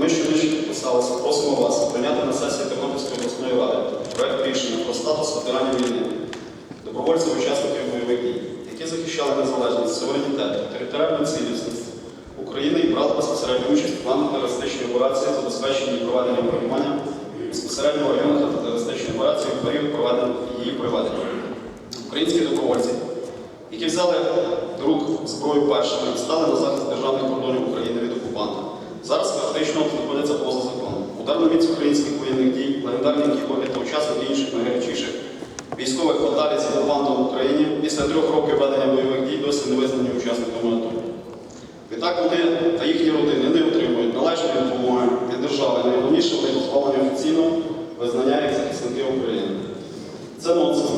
Ми що підписалися, просимо вас прийняти на сесії Тернопільської обласної ради проект рішення про статус ветеранів війни, добровольців учасників бойових дій, які захищали незалежність, суверенітет, територіальну цілісність України і брали безпосередню участь в планах терористичної операції, забезпеченні і проведення програмування безпосередньо в районах антитерористичної операції в період проведення її проведення. Українські добровольці, які взяли до рук зброю першими стали на захист державних кіборги та інших найгарячіших військових баталій з окупантом в Україні після трьох років ведення бойових дій досі не визнані учасниками АТО. Відтак вони та їхні родини не отримують належної допомоги від держави, найголовніше вони позбавлені офіційного визнання як захисники України. Це нонсенс,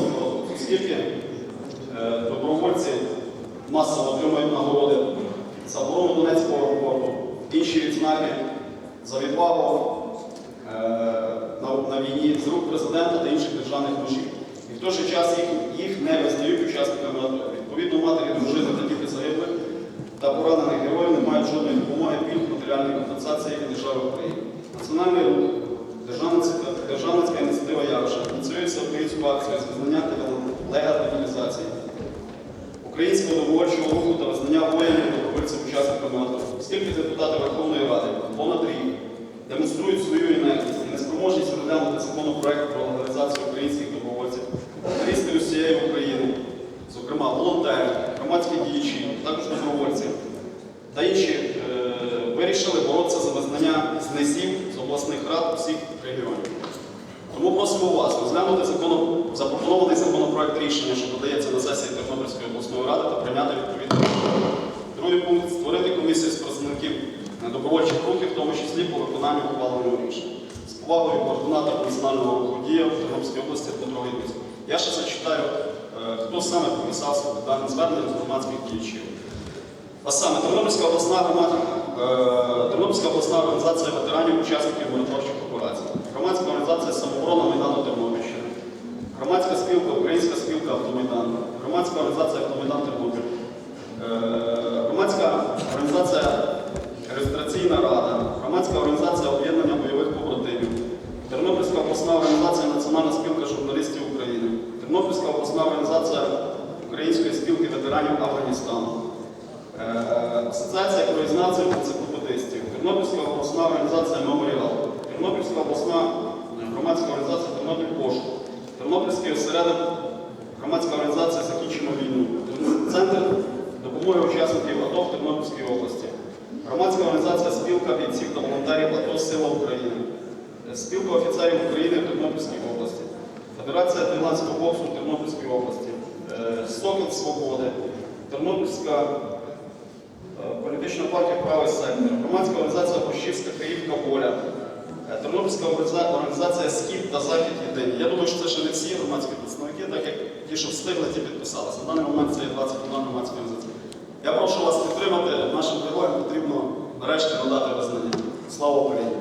оскільки е, добровольці масово отримують нагороди за оборону Донецького аеропорту, інші відзнаки за відвагу е, на, на війні з рук президента та інших державних мужів. І в той же час їх, їх не визнають учасниками АТО. Відповідно, матері, дружини та діти загиблих та поранених героїв не мають жодної допомоги пільг матеріальної компенсації від держави України. Національний рух, державницька, ініціатива Яроша ініціюється українську акцію з визнання та легалізації українського добровольчого руху та визнання воїнів добровольців учасниками АТО. Оскільки депутати Верховної розглянути законопроект про легалізацію українських добровольців, активісти усієї України, зокрема волонтери, громадські діячі, також добровольці та інші е, вирішили боротися за визнання знизів з обласних рад усіх регіонів. Тому просимо вас розглянути законом, запропонований законопроект рішення, що подається на сесії Тернопільської обласної ради та прийняти відповідне рішення. Другий пункт створити комісію з представників добровольчих рухів, в тому числі по виконанню ухваленого рішення. З повагою координатор дія області Гідніс. Я ще зачитаю, е, хто саме підписався під даним зверненням з громадських діячів. А саме Тернопільська обласна громада, е, Тернопільська обласна організація ветеранів учасників миротворчих операцій, громадська організація самооборона Майдану Тернопільщини, громадська спілка, Українська спілка Автомайдан, громадська організація Автомайдан Тернопіль, е, громадська організація Реєстраційна рада, громадська організація об'єднання бойових побратимів, Тернопільська обласна організація Національна спілка журналістів України, Тернопільська обласна організація Української спілки ветеранів Афганістану. Е, Асоціація краєзнавців та енциклопедистів, Тернопільська обласна організація Меморіал, Тернопільська обласна е, громадська організація Тернопіль Пошт, Тернопільський осередок, громадська організація Закінчимо війну, Центр допомоги учасників АТО в Тернопільській області, громадська організація Спілка бійців та волонтерів АТО Сила України, е, Спілка офіцерів України в Тернопільській області, Федерація Тайландського боксу в Тернопільській області, е, Сокіл Свободи, Тернопільська Е, Політична партія Правий сектор, громадська організація Борщівська Київка Воля, е, Тернопільська організація Схід та Захід Єдині. Я думаю, що це ще не всі громадські представники, так як ті, що встигли, ті підписалися. На даний момент це є 21 громадська організація. Я прошу вас підтримати. Нашим героям потрібно нарешті надати визнання. Слава Україні!